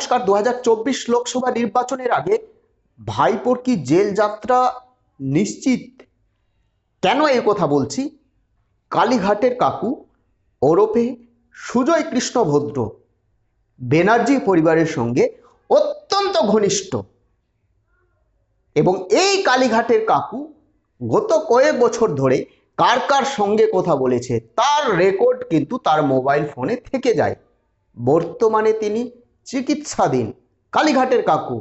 নমস্কার দু লোকসভা নির্বাচনের আগে ভাইপোর কি জেল যাত্রা নিশ্চিত? কেন এই কথা বলছি? কালীঘাটের কাকু, ওরফে সুজয় কৃষ্ণ ভদ্র ব্যানার্জি পরিবারের সঙ্গে অত্যন্ত ঘনিষ্ঠ এবং এই কালীঘাটের কাকু গত কয়েক বছর ধরে কার কার সঙ্গে কথা বলেছে, তার রেকর্ড কিন্তু তার মোবাইল ফোনে থেকে যায়। বর্তমানে তিনি চিকিৎসাধীন কালীঘাটের কাকু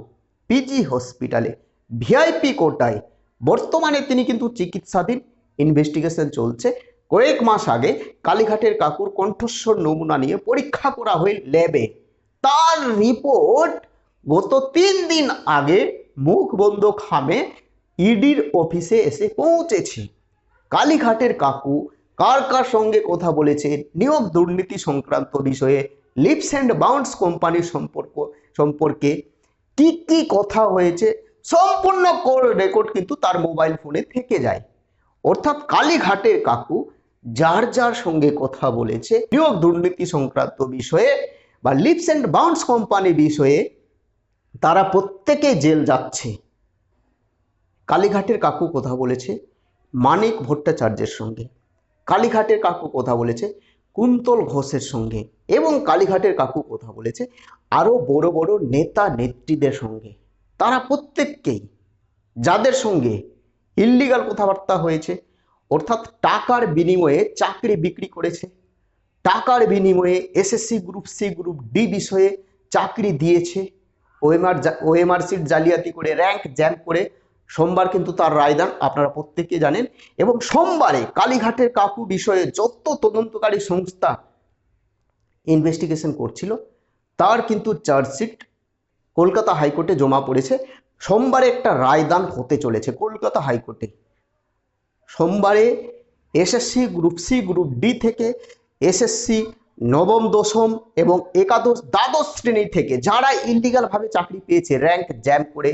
পিজি হসপিটালে ভিআইপি কোটায়। বর্তমানে তিনি কিন্তু চিকিৎসাধীন। ইনভেস্টিগেশন চলছে। কয়েক মাস আগে কালীঘাটের কাকুর কণ্ঠস্বর নমুনা নিয়ে পরীক্ষা করা হয় ল্যাবে তার রিপোর্ট গত তিন দিন আগে মুখ বন্ধ খামে ইডির অফিসে এসে পৌঁছেছে। কালীঘাটের কাকু কার কার সঙ্গে কথা বলেছে? নিয়োগ দুর্নীতি সংক্রান্ত বিষয়ে লিপস অ্যান্ড বাউন্স কোম্পানির সম্পর্ক, সম্পর্কে কি কি কথা হয়েছে, সম্পূর্ণ কোর রেকর্ড কিন্তু তার মোবাইল ফোনে থেকে যায়। অর্থাৎ কালীঘাটের কাকু যার যার সঙ্গে কথা বলেছে, নিয়োগ দুর্নীতি সংক্রান্ত বিষয়ে বা লিপস অ্যান্ড বাউন্স কোম্পানি বিষয়ে তারা প্রত্যেকে জেল যাচ্ছে। কালীঘাটের কাকু কথা বলেছে মানিক ভট্টাচার্যের সঙ্গে। কালীঘাটের কাকু কথা বলেছে কুন্তল ঘোষের সঙ্গে এবং কালীঘাটের কাকু কথা বলেছে আরও বড় বড় নেতা নেত্রীদের সঙ্গে। তারা প্রত্যেককেই, যাদের সঙ্গে ইল্লিগাল কথাবার্তা হয়েছে, অর্থাৎ টাকার বিনিময়ে চাকরি বিক্রি করেছে, টাকার বিনিময়ে SSC group C group D বিষয়ে চাকরি দিয়েছে ওএমআর ওএমআর সিট জালিয়াতি করে র্যাঙ্ক জ্যাম করে সোমবার কিন্তু তার রায়দান আপনারা প্রত্যেকে জানেন। এবং সোমবারে কালীঘাটের কাকু বিষয়ে যত তদন্তকারী সংস্থা ইনভেস্টিগেশন করছিল, তার কিন্তু চার্জশিট কলকাতা হাইকোর্টে জমা পড়েছে। সোমবারে একটা রায়দান হতে চলেছে কলকাতা হাইকোর্টে। সোমবারে SSC group C group D থেকে এসএসসি নবম, দশম এবং একাদশ, দ্বাদশ শ্রেণি থেকে যারা ইলিগালভাবে চাকরি পেয়েছে র্যাঙ্ক জ্যাম করে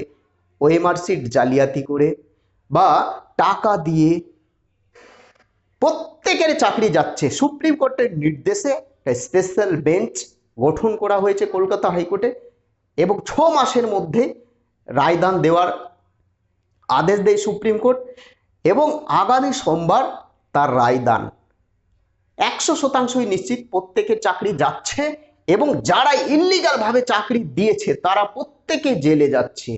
ওএমআর সিট জালিয়াতি করে বা টাকা দিয়ে প্রত্যেকের চাকরি যাচ্ছে। সুপ্রিম কোর্টের নির্দেশে একটা স্পেশাল বেঞ্চ গঠন করা হয়েছে কলকাতা হাইকোর্টে এবং ছ মাসের মধ্যে রায়দান দেওয়ার আদেশ দেয় সুপ্রিম কোর্ট এবং আগামী সোমবার তার রায়দান। একশো শতাংশই নিশ্চিত প্রত্যেকের চাকরি যাচ্ছে এবং যারা ইল্লিগালভাবে চাকরি দিয়েছে তারা প্রত্যেকে জেলে যাচ্ছে।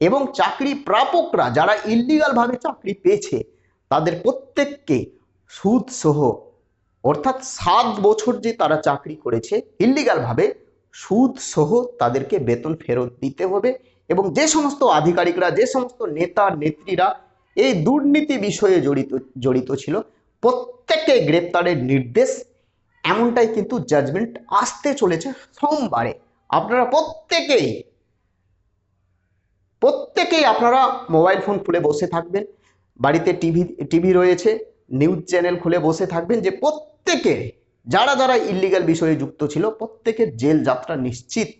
এবং চাকরি প্রাপকরা যারা ইল্লিগালভাবে চাকরি পেয়েছে, তাদের প্রত্যেককে সুদ সহ অর্থাৎ সাত বছর যে তারা চাকরি করেছে ইল্লিগালভাবে সুদ সহ তাদেরকে বেতন ফেরত দিতে হবে এবং যে সমস্ত আধিকারিকরা, যে সমস্ত নেতা, নেত্রীরা এই দুর্নীতি বিষয়ে জড়িত জড়িত ছিল, প্রত্যেককে গ্রেপ্তারের নির্দেশ, এমনটাই কিন্তু জাজমেন্ট আসতে চলেছে সোমবারে। আপনারা প্রত্যেকেই প্রত্যেকেই আপনারা মোবাইল ফোন খুলে বসে থাকবেন। বাড়িতে টিভি টিভি রয়েছে নিউজ চ্যানেল খুলে বসে থাকবেন যে প্রত্যেকে, যারা যারা ইল্লিগাল বিষয়ে যুক্ত ছিল, প্রত্যেকের জেল যাত্রা নিশ্চিত।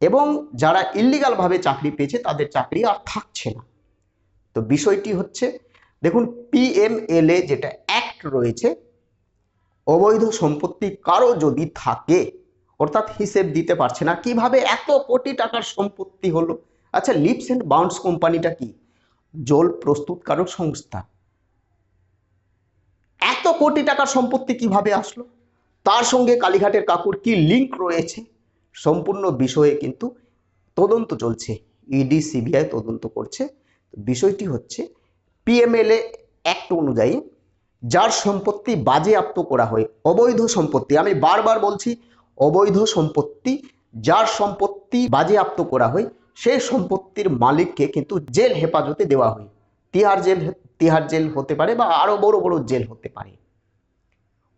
এবং যারা ইল্লিগালভাবে চাকরি পেয়েছে, তাদের চাকরি আর থাকছে না। তো বিষয়টি হচ্ছে, দেখুন পিএমএলএ যেটা অ্যাক্ট রয়েছে, অবৈধ সম্পত্তি কারও যদি থাকে, অর্থাৎ হিসেব দিতে পারছে না, কীভাবে এত কোটি টাকার সম্পত্তি হলো আচ্ছা লিপস অ্যান্ড বাউন্ডস কোম্পানিটা কি? জল প্রস্তুতকারক সংস্থা। এত কোটি টাকার সম্পত্তি কীভাবে আসলো? তার সঙ্গে কালীঘাটের কাকুর কি লিঙ্ক রয়েছে? সম্পূর্ণ বিষয়ে কিন্তু তদন্ত চলছে। ইডি সিবিআই তদন্ত করছে। বিষয়টি হচ্ছে পিএমএলএ অ্যাক্ট অনুযায়ী যার সম্পত্তি বাজেয়াপ্ত করা হয়, অবৈধ সম্পত্তি, আমি বারবার বলছি, অবৈধ সম্পত্তি, যার সম্পত্তি বাজেয়াপ্ত করা হয় সেই সম্পত্তির মালিককে কিন্তু জেল হেফাজতে দেওয়া হয়। তিহার জেল তিহার জেল হতে পারে বা আরও বড় বড় জেল হতে পারে।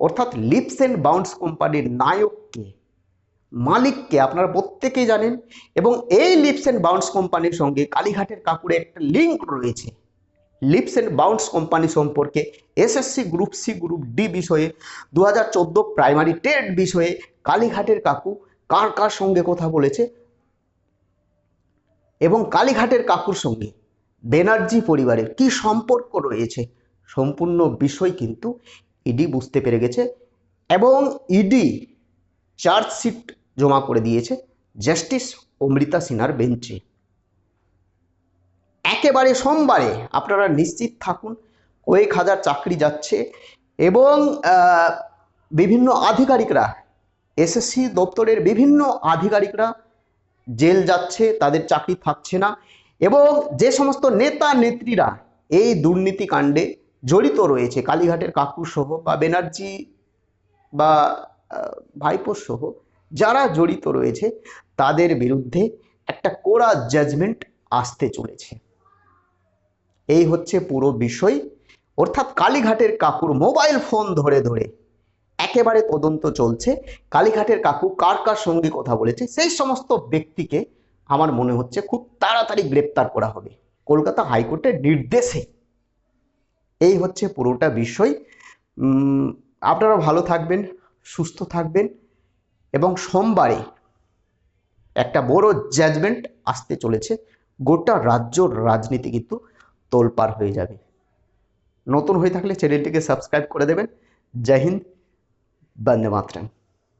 অর্থাৎ লিপস অ্যান্ড বাউন্স কোম্পানির নায়ককে, মালিককে আপনারা প্রত্যেকেই জানেন এবং এই লিপস অ্যান্ড বাউন্স কোম্পানির সঙ্গে কালীঘাটের কাকুরে একটা লিঙ্ক রয়েছে। লিপস অ্যান্ড বাউন্স কোম্পানি সম্পর্কে SSC group C group D বিষয়ে দু হাজার চোদ্দ প্রাইমারি টেট বিষয়ে কালীঘাটের কাকু কার কার সঙ্গে কথা বলেছে এবং কালীঘাটের কাকুর সঙ্গে ব্যানার্জি পরিবারের কি সম্পর্ক রয়েছে সম্পূর্ণ বিষয় কিন্তু ইডি বুঝতে পেরে গেছে এবং ইডি চার্জশিট জমা করে দিয়েছে জাস্টিস অমৃতা সিনহার বেঞ্চে। একেবারে সোমবারে আপনারা নিশ্চিত থাকুন, কয়েক হাজার চাকরি যাচ্ছে এবং বিভিন্ন আধিকারিকরা, এসএসসি দপ্তরের বিভিন্ন আধিকারিকরা জেল যাচ্ছে তাদের চাকরি থাকছে না এবং যে সমস্ত নেতা নেত্রীরা এই দুর্নীতি কাণ্ডে জড়িত রয়েছে কালীঘাটের কাকু সহ বা ব্যানার্জি বা আহ, ভাইপোর সহ যারা জড়িত রয়েছে তাদের বিরুদ্ধে একটা কোড়া জাজমেন্ট আসতে চলেছে। এই হচ্ছে পুরো বিষয়। অর্থাৎ কালীঘাটের কাকুর মোবাইল ফোন ধরে ধরে একেবারে তদন্ত চলছে। কালীঘাটের কাকু কার কার সঙ্গে কথা বলেছে, সেই সমস্ত ব্যক্তিকে আমার মনে হচ্ছে খুব তাড়াতাড়ি গ্রেপ্তার করা হবে। কলকাতা হাইকোর্টের নির্দেশে। এই হচ্ছে পুরোটা বিষয়। আপনারা ভালো থাকবেন, সুস্থ থাকবেন এবং সোমবারে একটা বড় জাজমেন্ট আসতে চলেছে। গোটা রাজ্যর রাজনীতি কিন্তু তোলপাড় হয়ে যাবে। নতুন হয়ে থাকলে চ্যানেলটিকে সাবস্ক্রাইব করে দেবেন। জয় হিন্দ। Bande Matrem.